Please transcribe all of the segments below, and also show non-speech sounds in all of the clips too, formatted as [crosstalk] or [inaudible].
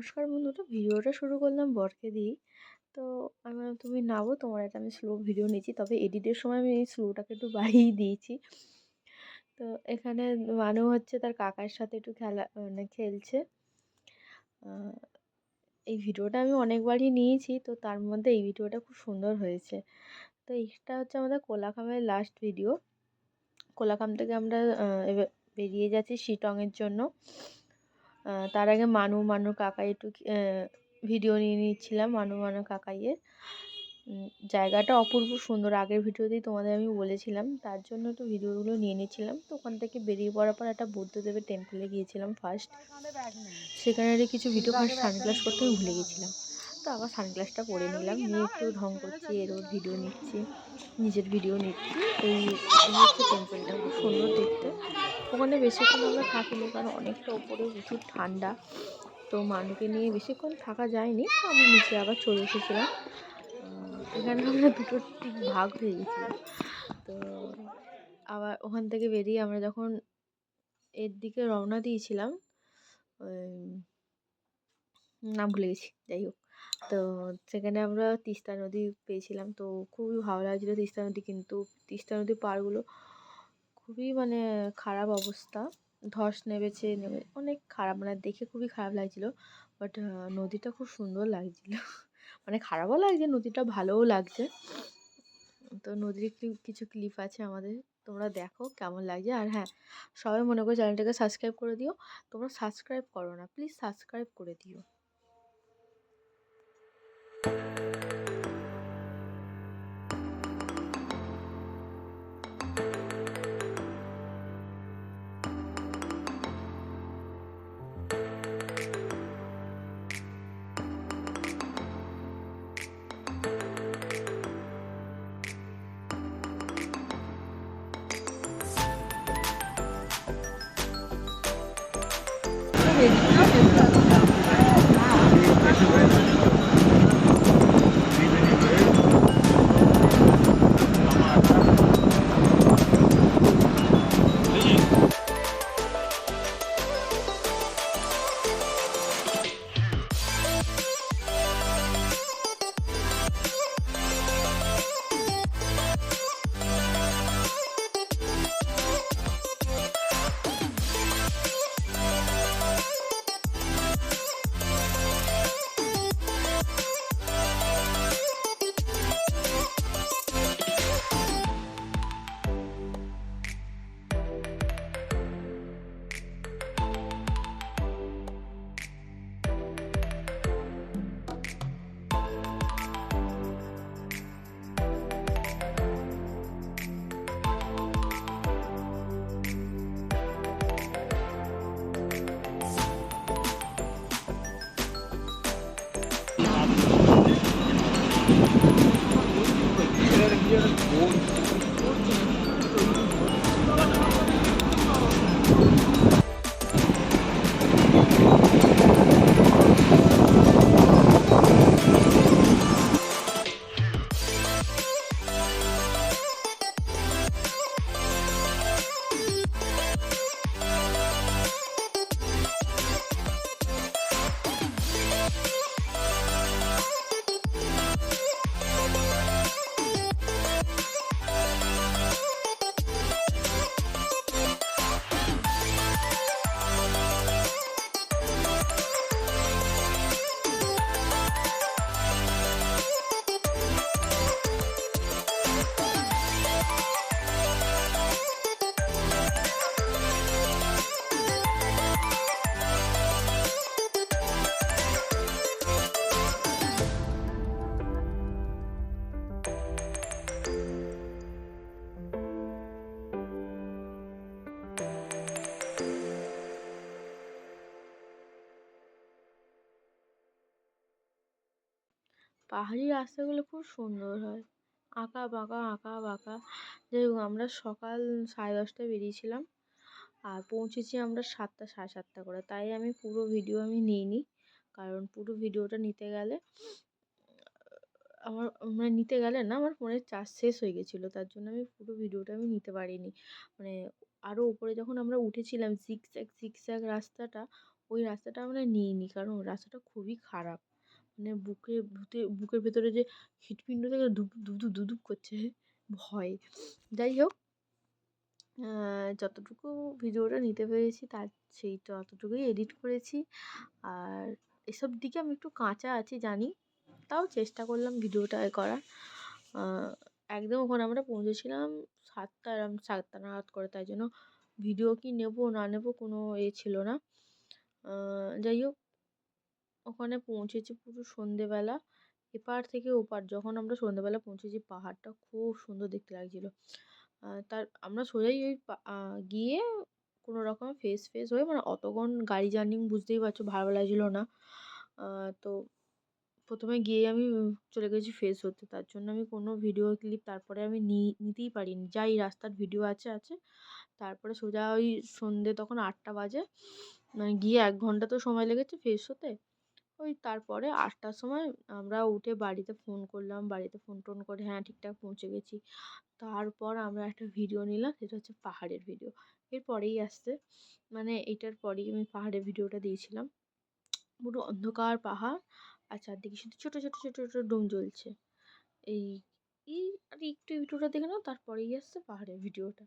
নমস্কার বন্ধুরা, ভিডিওটা শুরু করলাম বরকে দিয়েই। তো আমি তুমি নাও, তোমার একটা আমি স্লো ভিডিও নিয়েছি তবে এডিটের সময় আমি এই স্লোটাকে একটু বাড়িয়ে দিয়েছি। তো এখানে মানু হচ্ছে তার কাকার সাথে একটু খেলা মানে খেলছে। এই ভিডিওটা আমি অনেকবারই নিয়েছি, তো তার মধ্যে এই ভিডিওটা খুব সুন্দর হয়েছে। তো এইটা হচ্ছে আমাদের কোলাখামের লাস্ট ভিডিও কোলাখাম থেকে আমরা বেরিয়ে যাচ্ছি শিটংয়ের জন্য। তার আগে মানু মানু কাকাই একটু ভিডিও নিয়ে নিচ্ছিলাম, মানু মানু কাকাইয়ের। জায়গাটা অপূর্ব সুন্দর। আগের ভিডিওতেই তোমাদের আমি বলেছিলাম, তার জন্য একটু ভিডিওগুলো নিয়ে নিচ্ছিলাম। তো ওখান থেকে বেরিয়ে পড়ার পর একটা বুদ্ধদেবের টেম্পলে গিয়েছিলাম ফার্স্ট সেখানে কিছু ভিডিও ফার্স্ট সানগ্লাস করতে আমি ভুলে গেছিলাম। তো আবার সানগ্লাসটা পরে নিলাম, নিয়ে একটু ঢং করছি এর ওর ভিডিও নিচ্ছি, নিজের ভিডিও নিচ্ছি। এই টেম্পলটা খুব সুন্দর দেখতে। ওখানে বেশিক্ষণ আমরা থাকিনি, কারণ অনেকটা ওপরে প্রচুর ঠান্ডা। তো মানুকে নিয়ে বেশিক্ষণ থাকা যায়নি, তো আমি নিচে আবার চলে এসেছিলাম। এখানে আমরা দুটো ঠিক ভাগ হয়ে গেছিলাম তো আবার ওখান থেকে বেরিয়ে আমরা যখন এর দিকে রওনা দিয়েছিলাম নাম ভুলে গেছি, যাই হোক। তো সেখানে আমরা তিস্তা নদী পেয়েছিলাম, তো খুবই ভালো লাগছিল তিস্তা নদী, কিন্তু তিস্তা নদীর পাড়গুলো খুবই মানে খারাপ অবস্থা। ধস নেমেছে, নেমে অনেক খারাপ মানে দেখে খুবই খারাপ লাগছিল। বাট নদীটা খুব সুন্দর লাগছিল। [laughs] মানে খারাপও লাগছে, নদীটা ভালোও লাগছে। তো নদীর কিছু ক্লিপ আছে আমাদের? তোমরা দেখো কেমন লাগছে। আর হ্যাঁ সবাই মনে করো চ্যানেলটাকে সাবস্ক্রাইব করে দিও। তোমরা সাবস্ক্রাইব করো না প্লিজ সাবস্ক্রাইব করে দিও। 对你不要选 muito. পাহাড়ি রাস্তাগুলো খুব সুন্দর হয়। আঁকা, বাঁকা আঁকা, বাঁকা। যাই হোক আমরা সকাল সাড়ে দশটায় বেরিয়েছিলাম আর পৌঁছেছি আমরা সাতটা, সাড়ে সাতটা করে। তাই আমি পুরো ভিডিও আমি নিইনি। কারণ পুরো ভিডিওটা নিতে গেলে আমার মানে নিতে গেলে না আমার ফোনের চার্জ শেষ হয়ে গেছিল। তার জন্য আমি পুরো ভিডিওটা আমি নিতে পারিনি। মানে আরও উপরে যখন আমরা উঠেছিলাম জিগজ্যাগ জিগজ্যাগ রাস্তাটা, ওই রাস্তাটা আমরা নিইনি। কারণ রাস্তাটা খুবই খারাপ। মানে বুকে, ভূতে, বুকের ভেতরে যে হৃৎপিণ্ড থেকে ধুপ ধুপ ধুপ করছে, ভয়। যাই হোক যতটুকু ভিডিওটা নিতে পেরেছি তার সেই ততটুকুই এডিট করেছি। আর এসব দিকে আমি একটু কাঁচা আছি জানি। তাও চেষ্টা করলাম ভিডিওটা করার। একদম ওখানে আমরা পৌঁছেছিলাম সাতটা এরম সাতটা নাগাদ করে, তাই জন্য ভিডিও কি নেব না নেব কোনো এ ছিল না। যাই হোক, ওখানে পৌঁছেছি পুরো সন্ধেবেলা। এপার থেকে ওপার, যখন আমরা সন্ধেবেলা পৌঁছেছি, পাহাড়টা খুব সুন্দর দেখতে লাগছিল। তার, আমরা সোজাই ওই গিয়ে কোনো রকমে ফ্রেশ ফেস হয়ে মানে অতক্ষণ গাড়ি জার্নি বুঝতেই পারছ, ভালো লাগছিল না। তো প্রথমে গিয়ে আমি চলে গেছি ফ্রেশ হতে। তার জন্য আমি কোনো ভিডিও ক্লিপ তারপরে আমি নিতেই পারিনি। যা এই রাস্তার ভিডিও আছে আছে। তারপরে সোজা ওই সন্ধে তখন আটটা বাজে। মানে গিয়ে এক ঘণ্টা তো সময় লেগেছে ফ্রেশ হতে। ওই তারপরে আটটার সময় আমরা উঠে বাড়িতে ফোন করলাম। বাড়িতে ফোন টোন করে হ্যাঁ ঠিকঠাক পৌঁছে গেছি। তারপর আমরা একটা ভিডিও নিলাম, সেটা হচ্ছে পাহাড়ের ভিডিও এর পরেই আসছে। মানে এটার পরেই আমি পাহাড়ের ভিডিওটা দিয়েছিলাম। পুরো অন্ধকার পাহাড়। আর চারদিকে শুধু ছোটো ছোটো ছোটো ছোটো ডোম জ্বলছে। এই এই আর একটু ভিডিওটা দেখে নাও, তারপরেই আসছে পাহাড়ের ভিডিওটা।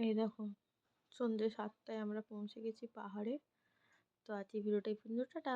এই দেখো সন্ধ্যে সাতটায় আমরা পৌঁছে গেছি পাহাড়ে। তো আজকে ভিডিওটা এই পর্যন্ত টাটা।